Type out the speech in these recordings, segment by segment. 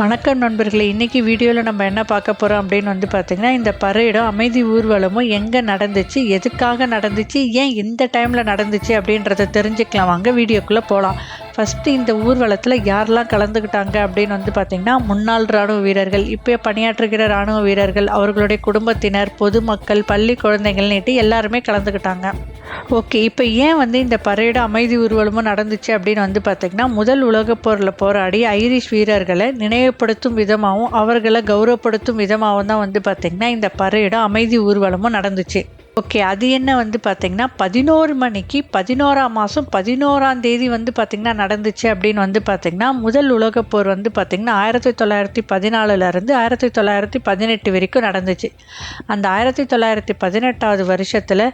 வணக்கம் நண்பர்களே. இன்றைக்கி வீடியோவில் நம்ம என்ன பார்க்க போகிறோம் அப்படின்னு வந்து பார்த்திங்கன்னா இந்த பறையிடம் அமைதி ஊர்வலமும் எங்கே நடந்துச்சு? எதுக்காக நடந்துச்சு? ஏன் இந்த டைமில் நடந்துச்சு அப்படின்றத தெரிஞ்சுக்கலாம். வாங்க வீடியோக்குள்ளே போகலாம் ஃபஸ்ட்டு இந்த ஊர்வலத்தில் யாரெல்லாம் கலந்துக்கிட்டாங்க அப்படின்னு வந்து பார்த்திங்கன்னா முன்னாள் இராணுவ வீரர்கள் இப்போ பணியாற்றுகிற இராணுவ வீரர்கள் அவர்களுடைய குடும்பத்தினர் பொதுமக்கள் பள்ளி குழந்தைகள்னுட்டு எல்லாருமே கலந்துக்கிட்டாங்க ஓகே இப்போ ஏன் வந்து இந்த பரேடு அமைதி ஊர்வலமும் நடந்துச்சு அப்படின்னு வந்து பார்த்திங்கன்னா முதல் உலகப் போரில் போராடி ஐரிஷ் வீரர்களை நினைவுபடுத்தும் விதமாகவும் அவர்களை கௌரவப்படுத்தும் விதமாகவும் தான் வந்து பார்த்திங்கன்னா இந்த பரேடும் அமைதி ஊர்வலமும் நடந்துச்சு. ஓகே அது என்ன வந்து பார்த்திங்கன்னா பதினோரு மணிக்கு பதினோராம் மாதம் பதினோராம் தேதி வந்து பார்த்திங்கன்னா நடந்துச்சு அப்படின்னு வந்து பார்த்திங்கன்னா முதல் உலகப்போர் வந்து பார்த்திங்கன்னா ஆயிரத்தி தொள்ளாயிரத்தி பதினாலுலேருந்து ஆயிரத்தி தொள்ளாயிரத்தி பதினெட்டு வரைக்கும் நடந்துச்சு. அந்த ஆயிரத்தி தொள்ளாயிரத்தி பதினெட்டாவது வருஷத்தில்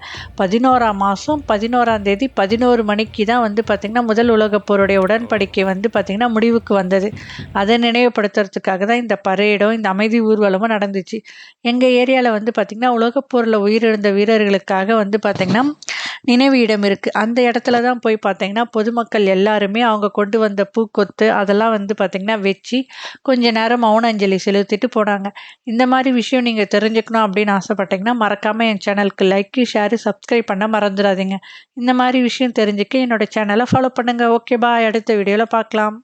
பதினோராம் மாதம் பதினோராம் தேதி பதினோரு மணிக்கு தான் வந்து பார்த்திங்கன்னா முதல் உலகப்போருடைய உடன்படிக்கை வந்து பார்த்திங்கன்னா முடிவுக்கு வந்தது. அதை நினைவுபடுத்துறதுக்காக தான் இந்த பரேடும் இந்த அமைதி ஊர்வலமும் நடந்துச்சு. எங்கள் ஏரியாவில் வந்து பார்த்திங்கன்னா உலகப்போரில் உயிரிழந்த வீரர் வீரர்களுக்காக வந்து பார்த்திங்கன்னா நினைவு இடம் இருக்குது அந்த இடத்துல தான் போய் பார்த்தீங்கன்னா பொதுமக்கள் எல்லாருமே அவங்க கொண்டு வந்த பூக்கொத்து அதெல்லாம் வந்து பார்த்திங்கன்னா வச்சு கொஞ்ச நேரம் மௌன அஞ்சலி செலுத்திட்டு போனாங்க. இந்த மாதிரி விஷயம் நீங்கள் தெரிஞ்சுக்கணும் அப்படின்னு ஆசைப்பட்டீங்கன்னா மறக்காமல் என் சேனலுக்கு லைக்கு ஷேரு சப்ஸ்கிரைப் பண்ண மறந்துடாதீங்க. இந்த மாதிரி விஷயம் தெரிஞ்சுக்க என்னோட சேனலை ஃபாலோ பண்ணுங்கள் ஓகே பாய் அடுத்த வீடியோவில் பார்க்கலாம்.